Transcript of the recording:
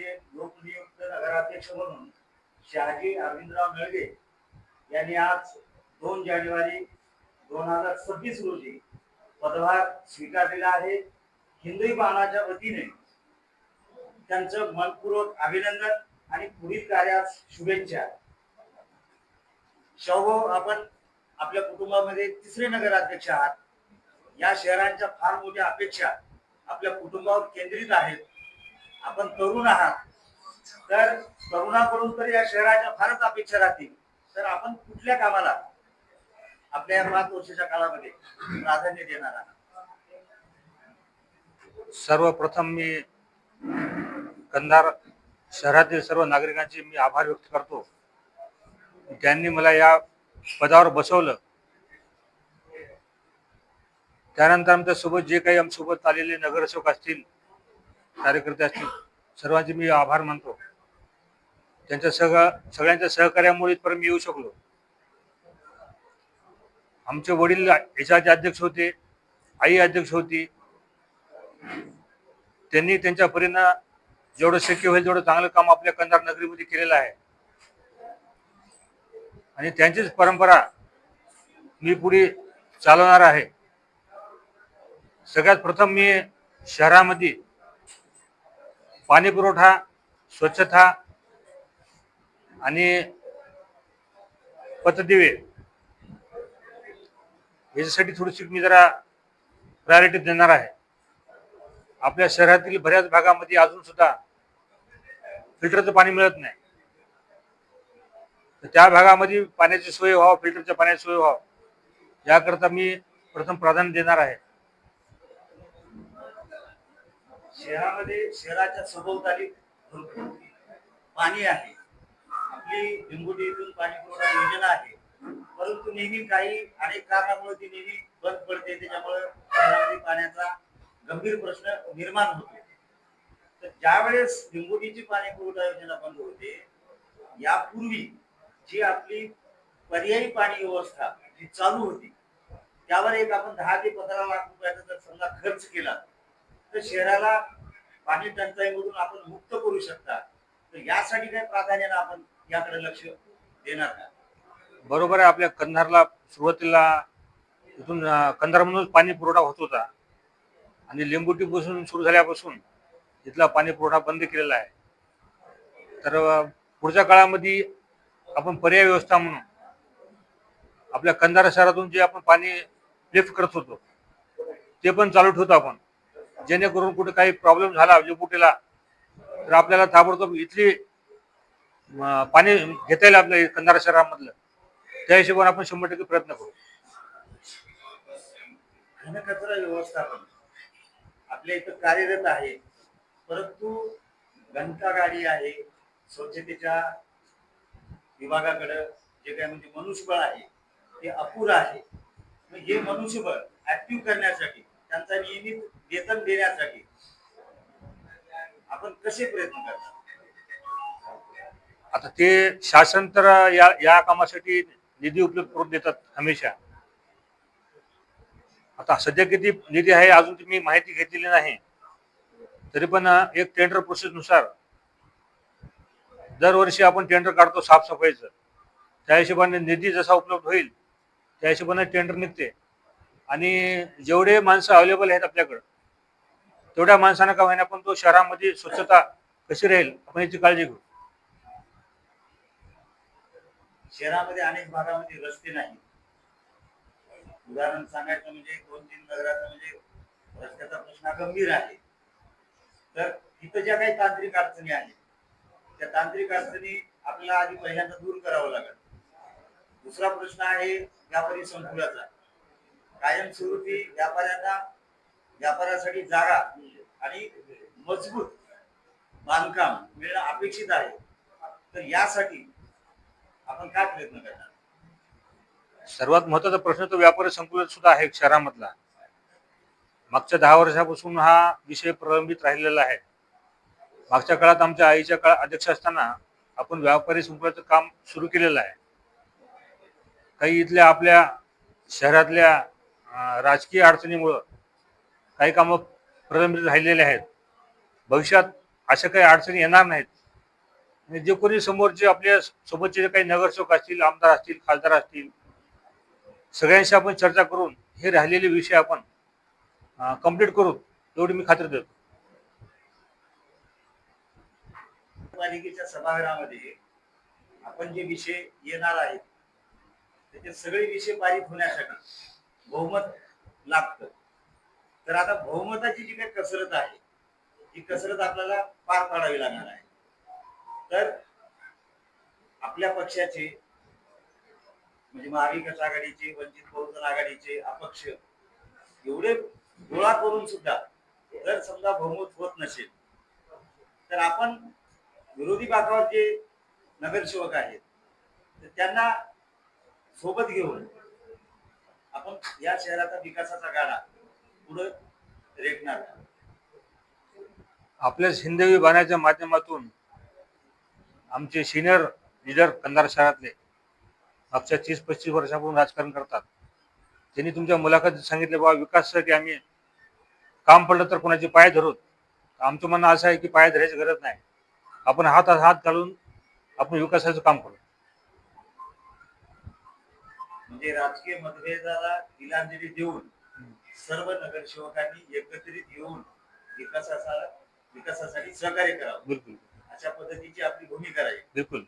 चे लोकनियुक्त नगराध्यक्ष म्हणून शहाजी अरविंदराव नळगे यांनी आज दोन जानेवारी दोन हजार सव्वीस रोजी पदभार स्वीकारलेला आहे. हिंदवी बाणाच्या वतीने त्यांचं मनपूर्वक अभिनंदन आणि पुढील कार्यास शुभेच्छा. शौभो आपण आपल्या कुटुंबामध्ये तिसरे नगराध्यक्ष आहात. या शहरांच्या फार मोठ्या अपेक्षा आपल्या कुटुंबावर केंद्रित आहेत. आपण तरुण आहात. तर तरुणाकडून तर या शहराच्या फारच अपेक्षा राहतील. तर आपण कुठल्या कामाला? आपल्या या पाच वर्षाच्या काळामध्ये प्राधान्य देणार आहात? सर्वप्रथम मी कंधार शहरातील सर्व नागरिकांचे मी आभार व्यक्त करतो. त्यांनी मला या पदावर बसवलं. त्यानंतर आमच्यासोबत जे काही आमच्यासोबत आलेले नगरसेवक असतील कार्यकर्ते असतील सर्वांचे मी आभार मानतो. त्यांच्या सह सगळ्यांच्या सहकार्यामुळे इथपर्यंत मी येऊ शकलो. आमचे वडील याच्याचे अध्यक्ष होते आई अध्यक्ष होती. त्यांनी त्यांच्या परीनं जेवढं शक्य होईल तेवढं चांगलं काम आपल्या कंधार नगरीमध्ये केलेलं आहे. आणि त्यांचीच परंपरा मी पुढे चालवणार आहे. सगळ्यात प्रथम मी शहरामध्ये पाणी पुरवठा स्वच्छता आणि पथदिवे याच्यासाठी थोडीशी मी जरा प्रायोरिटी देणार आहे. आपल्या शहरातील बऱ्याच भागामध्ये अजून सुद्धा फिल्टरचं पाणी मिळत नाही. तर त्या भागामध्ये पाण्याची सोय व्हावं फिल्टरच्या पाण्याची सोय व्हावं. याकरता मी प्रथम प्राधान्य देणार आहे. शहरामध्ये शहराच्या सभोवताली भरपूर पाणी आहे. आपली लिंबोटी इथून पाणी पुरवठा योजना आहे. परंतु नेहमी काही अनेक कारणामुळे ती नेहमी बंद पडते. त्याच्यामुळे शहरामध्ये पाण्याचा गंभीर प्रश्न निर्माण होतो. तर ज्यावेळेस लिंबोटीची पाणी पुरवठा योजना बंद होते यापूर्वी जी आपली पर्यायी पाणी व्यवस्था जी चालू होती त्यावर एक आपण दहा ते पंधरा लाख रुपयाचा जर समजा खर्च केला तर शहराला पाणी टंचाईमधून आपण मुक्त करू शकता तर यासाठी काय प्राधान्यानं आपण याकडे लक्ष देणार का? बरोबर आहे आपल्या कंधारला सुरुवातीला इथून कंधारमधूनच पाणी पुरवठा होत होता. आणि लिंबुटी पासून सुरू झाल्यापासून इथला पाणी पुरवठा बंद केलेला आहे. तर पुढच्या काळामध्ये आपण पर्याय व्यवस्था म्हणून आपल्या कंधार शहरातून जे आपण पाणी लिफ्ट करत होतो ते पण चालू ठेवतो आपण. जेणेकरून कुठे काही प्रॉब्लेम झाला लिंबुटीला तर आपल्याला ताबडतोब इथली पाणी घेता येईल आपल्या कंधारा शहरामधलं. त्या हिशोबाने आपण शंभर टक्के प्रयत्न करू. घनकचरा व्यवस्थापन आपल्या इथं कार्यरत आहे. परंतु घंटा गाडी आहे स्वच्छतेच्या विभागाकडं जे काही म्हणजे मनुष्यबळ आहे ते अपुरं आहे. हे मनुष्यबळ ऍक्टिव्ह करण्यासाठी त्यांचा नियमित वेतन देण्यासाठी आपण कसे प्रयत्न करतात आता ते शासन तर या या कामासाठी निधी उपलब्ध करून देतात हमेशा. आता सध्या किती निधी आहे अजून तुम्ही माहिती घेतलेली नाही. तरी पण एक टेंडर प्रोसेस नुसार दरवर्षी आपण टेंडर काढतो साफसफाईचं. त्या हिशोबाने निधी जसा उपलब्ध होईल त्या हिशोबाने टेंडर निघते. आणि जेवढे माणसं अवेलेबल आहेत आपल्याकडं तेवढ्या माणसानं का होईना पण तो शहरामध्ये स्वच्छता कशी राहील आपण याची काळजी घेऊ. शहरामध्ये अनेक भागामध्ये रस्ते नाही उदाहरण सांगायचं म्हणजे दोन तीन नगरात म्हणजे रस्त्याचा प्रश्न गंभीर आहे. तर इथं ज्या काही तांत्रिक अडचणी आहेत त्या तांत्रिक अडचणी आपल्याला आधी पहिल्यांदा दूर करावं लागेल. दुसरा प्रश्न आहे व्यापारी संकुलाचा. कायमस्वरूपी व्यापाऱ्यांना व्यापारासाठी जागा आणि मजबूत बांधकाम मिळणं अपेक्षित आहे. तर यासाठी आपण काय प्रयत्न करणार? सर्वात महत्त्वाचा प्रश्न तो व्यापारी संकुलन सुद्धा आहे शहरामधला. मागच्या दहा वर्षापासून हा विषय प्रलंबित राहिलेला आहे. मागच्या काळात आमच्या आईच्या काळात अध्यक्ष असताना आपण व्यापारी संकुलाचं काम सुरू केलेलं आहे. काही इथल्या आपल्या शहरातल्या राजकीय अडचणीमुळं काही कामं प्रलंबित राहिलेले आहेत. भविष्यात अशा काही अडचणी येणार नाहीत. आणि जे कोणी समोरचे आपल्या सोबतचे जे काही नगरसेवक असतील आमदार असतील खासदार असतील सगळ्यांशी आपण चर्चा करून हे राहिलेले विषय आपण कंप्लीट करू एवढी मी खात्री देतो. पालिकेच्या सभागृहामध्ये आपण जे विषय येणार आहेत त्याचे सगळे विषय पारित होण्यासाठी बहुमत लागतं. तर आता बहुमताची जी काही कसरत आहे ही कसरत आपल्याला पार पाडावी लागणार आहे. तर आपल्या पक्षाचे म्हणजे महाविकास आघाडीचे वंचित बहुजन आघाडीचे अपक्ष एवढे गोळा करून सुद्धा जर समजा बहुमत होत नसेल तर आपण विरोधी बाकावर जे नगरसेवक आहेत तर त्यांना सोबत घेऊन आपण या शहराचा विकासाचा गाडा पुढे रेटणार. आपल्या हिंदवी बाण्याच्या माध्यमातून आमचे सिनियर लीडर कंधार शहरातले मागच्या तीस पस्तीस वर्षापासून राजकारण करतात. त्यांनी तुमच्या मुलाखतीत सांगितले बाबा विकासासाठी आम्ही काम पडलं तर कोणाचे पाय धरत आमचं म्हणणं असं आहे की पाय धरायची गरज नाही. आपण हातात हात घालून आपण विकासाचं काम करू. म्हणजे राजकीय मतभेदाला तिलांजली देऊन सर्व नगरसेवकांनी एकत्रित येऊन विकासाचा विकासासाठी सहकार्य करावं. बिलकुल. अशा पद्धतीची आपली भूमिका राहील. बिलकुल.